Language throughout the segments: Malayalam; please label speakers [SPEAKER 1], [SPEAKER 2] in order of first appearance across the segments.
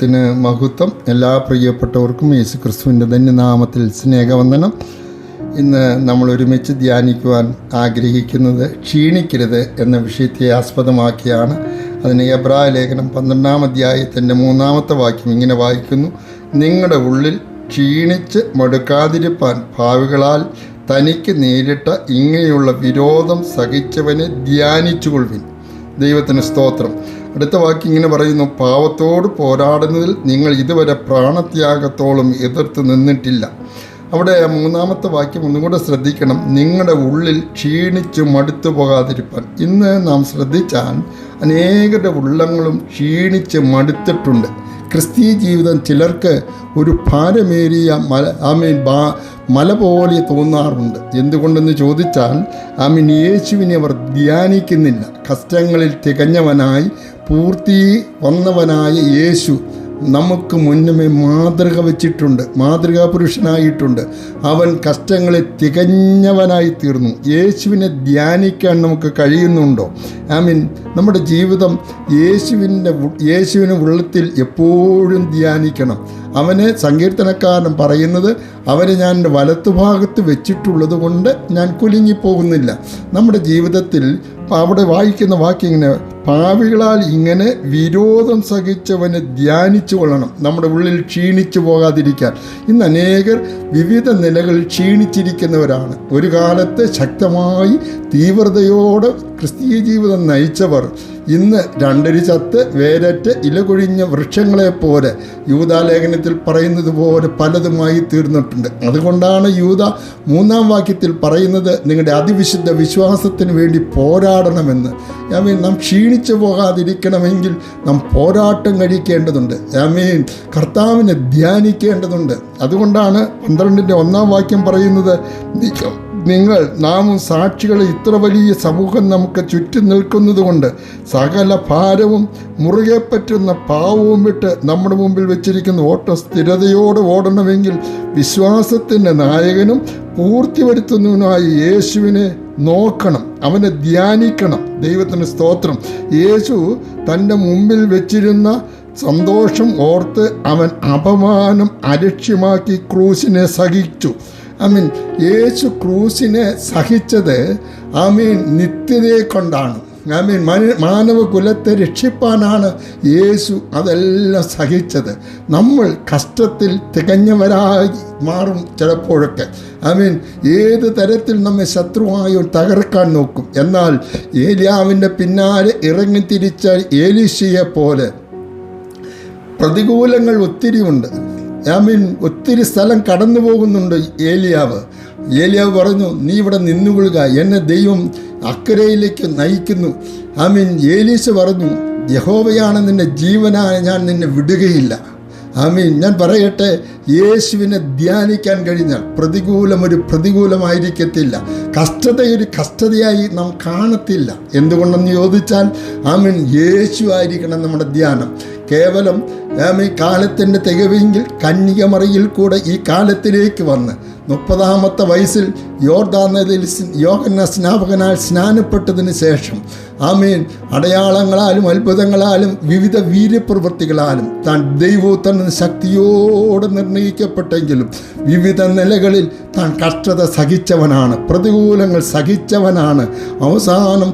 [SPEAKER 1] ത്തിന് മഹത്വം. എല്ലാ പ്രിയപ്പെട്ടവർക്കും യേശു ക്രിസ്തുവിന്റെ ധന്യനാമത്തിൽ സ്നേഹവന്ദനം. ഇന്ന് നമ്മൾ ഒരുമിച്ച് ധ്യാനിക്കുവാൻ ആഗ്രഹിക്കുന്നത് ക്ഷീണിക്കരുത് എന്ന വിഷയത്തെ ആസ്പദമാക്കിയാണ്. അതിന് എബ്രായ ലേഖനം പന്ത്രണ്ടാം അധ്യായത്തിന്റെ മൂന്നാമത്തെ വാക്യം ഇങ്ങനെ വായിക്കുന്നു. നിങ്ങളുടെ ഉള്ളിൽ ക്ഷീണിച്ച് മടുക്കാതിരിപ്പാൻ ഭാവികളാൽ തനിക്ക് നേരിട്ട ഇങ്ങനെയുള്ള വിരോധം സഹിച്ചവനെ ധ്യാനിച്ചുകൊള്ളുവിൻ. ദൈവത്തിന് സ്തോത്രം. അടുത്ത വാക്യം ഇങ്ങനെ പറയുന്നു പാവത്തോട് പോരാടുന്നതിൽ നിങ്ങൾ ഇതുവരെ പ്രാണത്യാഗത്തോളം എതിർത്ത് നിന്നിട്ടില്ല. അവിടെ മൂന്നാമത്തെ വാക്യം ഒന്നും കൂടെ ശ്രദ്ധിക്കണം. നിങ്ങളുടെ ഉള്ളിൽ ക്ഷീണിച്ചു മടുത്തു പോകാതിരിപ്പാൻ. ഇന്ന് നാം ശ്രദ്ധിച്ചാൽ അനേകരുടെ ഉള്ളങ്ങളും ക്ഷീണിച്ച് മടുത്തിട്ടുണ്ട്. ക്രിസ്തീയ ജീവിതം ചിലർക്ക് ഒരു ഭാരമേറിയ മല ഐ മീൻ ബാ മല പോലെ തോന്നാറുണ്ട്. എന്തുകൊണ്ടെന്ന് ചോദിച്ചാൽ ഐ മീൻ യേശുവിനെ അവർ ധ്യാനിക്കുന്നില്ല. കഷ്ടങ്ങളിൽ തികഞ്ഞവനായി പൂർത്തി വന്നവനായ യേശു നമുക്ക് മുന്നമേ മാതൃക വെച്ചിട്ടുണ്ട് മാതൃകാ പുരുഷനായിട്ടുണ്ട് അവൻ കഷ്ടങ്ങളെ തികഞ്ഞവനായി തീർന്നു. യേശുവിനെ ധ്യാനിക്കാൻ നമുക്ക് കഴിയുന്നുണ്ടോ? ഐ മീൻ നമ്മുടെ ജീവിതം യേശുവിന്റെ യേശുവിന് ഉള്ളത്തിൽ എപ്പോഴും ധ്യാനിക്കണം. അവനെ സങ്കീർത്തനക്കാരൻ പറയുന്നത് അവനെ ഞാൻ വലത്തുഭാഗത്ത് വെച്ചിട്ടുള്ളത് കൊണ്ട് ഞാൻ കുലുങ്ങിപ്പോകുന്നില്ല. നമ്മുടെ ജീവിതത്തിൽ അവിടെ വായിക്കുന്ന വാക്യം ഇങ്ങനെ പാവികളാൽ ഇങ്ങനെ വിരോധം സഹിച്ചവനെ ധ്യാനിച്ചു കൊള്ളണം നമ്മുടെ ഉള്ളിൽ ക്ഷീണിച്ചു പോകാതിരിക്കാൻ. ഇന്ന് അനേകർ വിവിധ നിലകളിൽ ക്ഷീണിച്ചിരിക്കുന്നവരാണ്. ഒരു കാലത്ത് ശക്തമായി തീവ്രതയോടെ ക്രിസ്തീയ ജീവിതം നയിച്ചവർ ഇന്ന് രണ്ടരി ചത്ത് വേരറ്റ് ഇലകൊഴിഞ്ഞ വൃക്ഷങ്ങളെപ്പോലെ യൂതാലേഖനത്തിൽ പറയുന്നത് പോലെ പലതുമായി തീർന്നിട്ടുണ്ട്. അതുകൊണ്ടാണ് യൂത മൂന്നാം വാക്യത്തിൽ പറയുന്നത് നിങ്ങളുടെ അതിവിശുദ്ധ വിശ്വാസത്തിന് വേണ്ടി പോരാടണമെന്ന്. യാമീൻ മീൻ നാം ക്ഷീണിച്ചു പോകാതിരിക്കണമെങ്കിൽ നാം പോരാട്ടം കഴിക്കേണ്ടതുണ്ട്. യാമീൻ മീൻ കർത്താവിനെ ധ്യാനിക്കേണ്ടതുണ്ട്. അതുകൊണ്ടാണ് പന്ത്രണ്ടിന്റെ ഒന്നാം വാക്യം പറയുന്നത് "നി- നിങ്ങൾ നാമും സാക്ഷികൾ ഇത്ര വലിയ സമൂഹം നമുക്ക് ചുറ്റി നിൽക്കുന്നത് കൊണ്ട് സകല ഭാരവും മുറുകെ പറ്റുന്ന പാവവും വിട്ട് നമ്മുടെ മുമ്പിൽ വെച്ചിരിക്കുന്ന ഓട്ടം സ്ഥിരതയോടെ ഓടണമെങ്കിൽ വിശ്വാസത്തിന്റെ നായകനും പൂർത്തി വരുത്തുന്നതിനായി യേശുവിനെ നോക്കണം അവനെ ധ്യാനിക്കണം. ദൈവത്തിന് സ്തോത്രം. യേശു തന്റെ മുമ്പിൽ വെച്ചിരുന്ന സന്തോഷം ഓർത്ത് അവൻ അപമാനം അലക്ഷ്യമാക്കി ക്രൂശിനെ സഹിച്ചു. I mean Yeshu ക്രൂസിനെ സഹിച്ചത് I mean നിത്യതയെ കൊണ്ടാണ്. ഐ മീൻ മാനവ മാനവകുലത്തെ രക്ഷിപ്പാനാണ് യേശു അതെല്ലാം സഹിച്ചത്. നമ്മൾ കഷ്ടത്തിൽ തികഞ്ഞവരായി മാറും ചിലപ്പോഴൊക്കെ. ഐ മീൻ ഏത് തരത്തിൽ നമ്മെ ശത്രുവായോ തകർക്കാൻ നോക്കും. എന്നാൽ ഏലിയാവിന്റെ പിന്നാലെ ഇറങ്ങി തിരിച്ച ഏലിശിയെ പോലെ പ്രതികൂലങ്ങൾ ഒത്തിരിയുണ്ട്. ഐ മീൻ ഒത്തിരി സ്ഥലം കടന്നു പോകുന്നുണ്ട് ഏലിയാവ്. ഏലിയാവ് പറഞ്ഞു നീ ഇവിടെ നിന്നുകൊള്ളുക. എന്നെ ദൈവം അക്കരയിലേക്ക് നയിക്കുന്നു. ഐ മീൻ ഏലീശ പറഞ്ഞു യഹോവയാണ് നിന്റെ ജീവനാണ് ഞാൻ നിന്നെ വിടുകയില്ല. ആമീൻ ഞാൻ പറയട്ടെ യേശുവിനെ ധ്യാനിക്കാൻ കഴിഞ്ഞാൽ പ്രതികൂലം ഒരു പ്രതികൂലമായിരിക്കത്തില്ല. കഷ്ടതയൊരു കഷ്ടതയായി നാം കാണത്തില്ല. എന്തുകൊണ്ടെന്ന് ചോദിച്ചാൽ ആമീൻ യേശു ആയിരിക്കണം നമ്മുടെ ധ്യാനം. കേവലം ഈ കാലത്തിന്റെ തികവെങ്കിൽ കന്യകമറിയിൽ കൂടെ ഈ കാലത്തിലേക്ക് വന്ന് മുപ്പതാമത്തെ വയസ്സിൽ യോർദാൻ നദിയിൽ യോഹന്ന സ്നാപകനാൽ സ്നാനപ്പെട്ടതിന് ശേഷം ആമീൻ. അടയാളങ്ങളാലും അത്ഭുതങ്ങളാലും വിവിധ വീര്യപ്രവൃത്തികളാലും താൻ ദൈവത്തൻ ശക്തിയോടെ നിർണയിക്കപ്പെട്ടെങ്കിലും വിവിധ നിലകളിൽ താൻ കഷ്ടത സഹിച്ചവനാണ് പ്രതികൂലങ്ങൾ സഹിച്ചവനാണ്. അവസാനം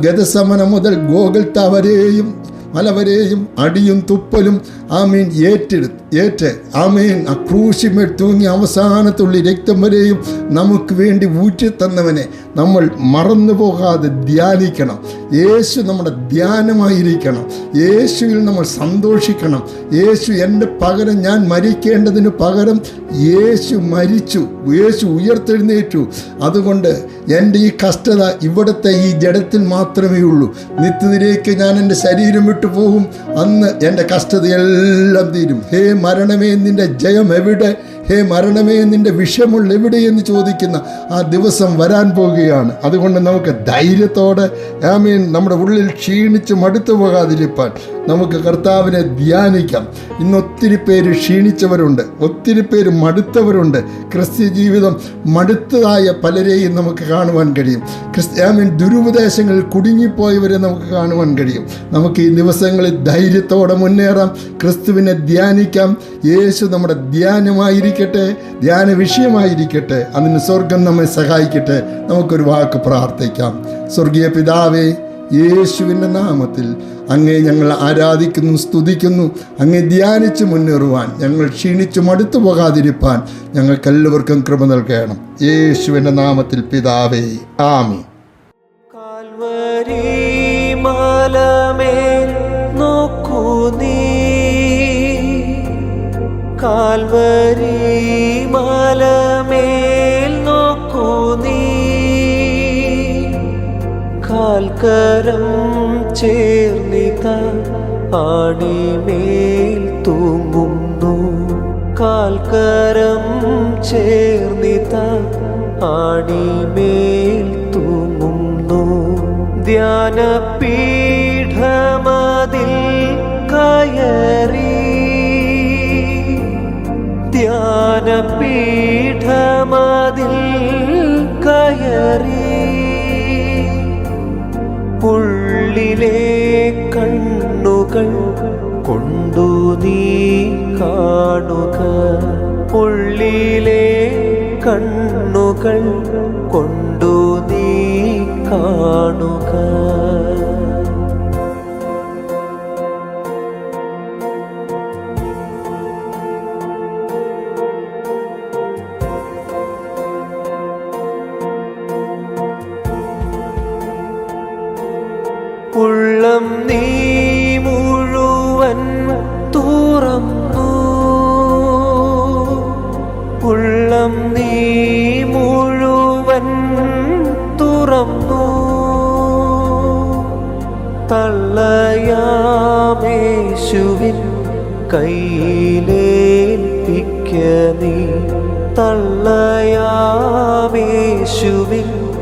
[SPEAKER 1] ഗതസമനം മുതൽ ഗോകുൽത്ത വരെയും മലവരെയും അടിയും തുപ്പലും ആമീൻ ഏറ്റെടുത്ത് ഏറ്റ് ആമീൻ. ആ ക്രൂശിമേൽ തൂങ്ങി അവസാനത്തുള്ളി രക്തം വരെയും നമുക്ക് വേണ്ടി ഊറ്റിത്തന്നവനെ നമ്മൾ മറന്നു പോകാതെ ധ്യാനിക്കണം. യേശു നമ്മുടെ ധ്യാനമായിരിക്കണം. യേശുവിൽ നമ്മൾ സന്തോഷിക്കണം. യേശു എന്റെ പകരം ഞാൻ മരിക്കേണ്ടതിന് പകരം യേശു മരിച്ചു. യേശു ഉയർത്തെഴുന്നേറ്റു. അതുകൊണ്ട് എന്റെ ഈ കഷ്ടത ഇവിടുത്തെ ഈ ജഡത്തിൽ മാത്രമേ ഉള്ളൂ. നിത്യതിലേക്ക് ഞാൻ എന്റെ ശരീരം വിട്ടു പോകും. അന്ന് എന്റെ കഷ്ടതയെല്ലാം തീരും. ഹേ മരണമേ നിന്റെ ജയം എവിടെ? ഹേ മരണമേ നിന്റെ വിഷമുള്ള എവിടെയെന്ന് ചോദിക്കുന്ന ആ ദിവസം വരാൻ പോവുകയാണ് അതുകൊണ്ട് നമുക്ക് ധൈര്യത്തോടെ ആമീൻ നമ്മുടെ ഉള്ളിൽ ക്ഷീണിച്ച് മടുത്തു പോകാതിരിപ്പാൻ നമുക്ക് കർത്താവിനെ ധ്യാനിക്കാം. ഇന്ന് ഒത്തിരി പേര് ക്ഷീണിച്ചവരുണ്ട് ഒത്തിരി പേര് മടുത്തവരുണ്ട്. ക്രിസ്ത്യ ജീവിതം മടുത്തതായ പലരെയും നമുക്ക് കാണുവാൻ കഴിയും. ക്രിസ്ത്യ ആമീൻ ദുരുപദേശങ്ങളിൽ കുടുങ്ങിപ്പോയവരെ നമുക്ക് കാണുവാൻ കഴിയും. നമുക്ക് ഈ ദിവസങ്ങളിൽ ധൈര്യത്തോടെ മുന്നേറാം ക്രിസ്തുവിനെ ധ്യാനിക്കാം. യേശു നമ്മുടെ ധ്യാനമായിരിക്കട്ടെ ധ്യാന വിഷയമായിരിക്കട്ടെ അതിന് സ്വർഗം നമ്മെ സഹായിക്കട്ടെ നമുക്കൊരു വാക്ക് പ്രാർത്ഥിക്കാം. സ്വർഗീയ പിതാവേ യേശുവിന്റെ നാമത്തിൽ അങ്ങേ ഞങ്ങൾ ആരാധിക്കുന്നു സ്തുതിക്കുന്നു അങ്ങേ ധ്യാനിച്ച് മുന്നേറുവാൻ ഞങ്ങൾ ക്ഷീണിച്ചു മടുത്തു പോകാതിരിപ്പാൻ ഞങ്ങൾക്കെല്ലാവർക്കും കൃപ നൽകണം. യേശുവിന്റെ നാമത്തിൽ പിതാവേ ആമി
[SPEAKER 2] കാൽവരി മലമേൽ കാൽവരി മലമേൽ നോക്കൂ നീ. കാൽക്കരം ചേർന്നിത ആണിമേൽ തൂങ്ങുന്നു. കാൽക്കരം ചേർന്നിത ആണിമേൽ തൂങ്ങുന്നു. ധ്യാനപീഠമതിൽ ഉള്ളിലെ കണ്ണുകൾ കൊണ്ടു നീ കാണുക. ഉള്ളം നീ മുഴുവൻ തുറന്നു. തള്ളയാമേശുവിൻ കയ്യിലേൽപ്പിക്ക നീ. തള്ളയാമേശുവിൻ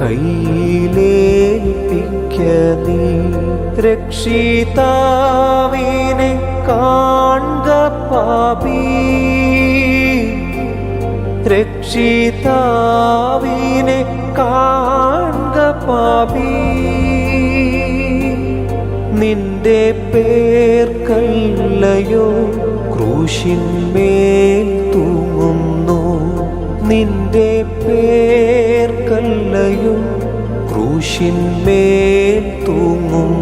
[SPEAKER 2] കയ്യിലേൽപ്പിക്ക നീ. രക്ഷിതാവിനെ കാൺക പാപി. രക്ഷിതാവിനെ കാണുക പാപി. നിന്റെ പേർക്കല്ലയോ ക്രൂശിന്മേൽ തൂങ്ങുന്നു. നിന്റെ പേർക്കല്ലയോ ക്രൂശിന്മേൽ തൂങ്ങുന്നു.